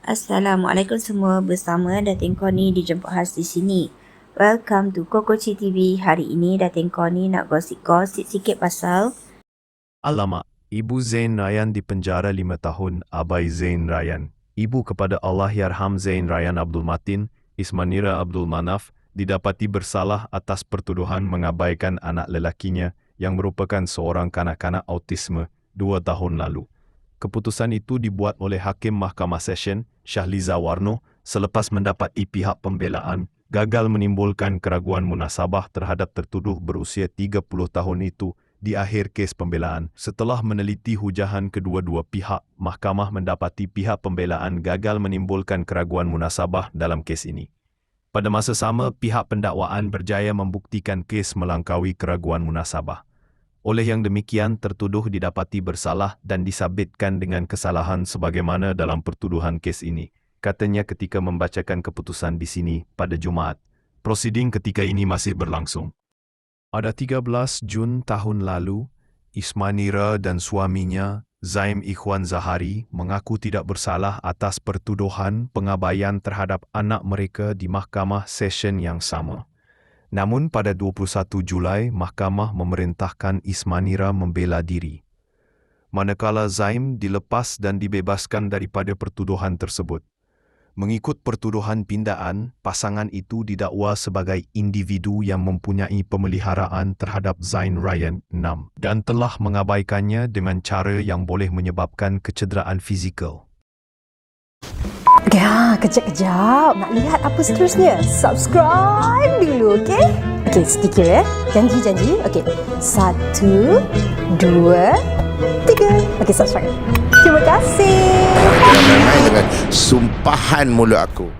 Assalamualaikum semua bersama Datin Koni dijemput khas di sini. Welcome to Kokoci TV. Hari ini Datin Koni nak gosip-gosip sikit pasal Alamak, Ibu Zain Ryan dipenjara lima tahun, Abai Zain Ryan. Ibu kepada Allah Yarham Zain Ryan Abdul Matin, Ismanira Abdul Manaf, didapati bersalah atas pertuduhan mengabaikan anak lelakinya yang merupakan seorang kanak-kanak autisme dua tahun lalu. Keputusan itu dibuat oleh Hakim Mahkamah Session Syahliza Warno selepas mendapati pihak pembelaan gagal menimbulkan keraguan munasabah terhadap tertuduh berusia 30 tahun itu di akhir kes pembelaan. Setelah meneliti hujahan kedua-dua pihak, mahkamah mendapati pihak pembelaan gagal menimbulkan keraguan munasabah dalam kes ini. Pada masa sama, pihak pendakwaan berjaya membuktikan kes melangkaui keraguan munasabah. Oleh yang demikian, tertuduh didapati bersalah dan disabitkan dengan kesalahan sebagaimana dalam pertuduhan kes ini. Katanya ketika membacakan keputusan di sini pada Jumaat. Prosiding ketika ini masih berlangsung. Pada 13 Jun tahun lalu, Ismanira dan suaminya, Zaim Ikhwan Zahari, mengaku tidak bersalah atas pertuduhan pengabaian terhadap anak mereka di mahkamah session yang sama. Namun pada 21 Julai, mahkamah memerintahkan Ismanira membela diri. Manakala Zaim dilepas dan dibebaskan daripada pertuduhan tersebut. Mengikut pertuduhan pindaan, pasangan itu didakwa sebagai individu yang mempunyai pemeliharaan terhadap Zain Ryan 6 dan telah mengabaikannya dengan cara yang boleh menyebabkan kecederaan fizikal. Ya, kejap-kejap. Nak lihat apa seterusnya? Subscribe dulu, okey? Okey, sedikit ya. Janji-janji. Okey. Satu, dua, tiga. Okey, subscribe. Terima kasih. Dengan sumpahan mulut aku.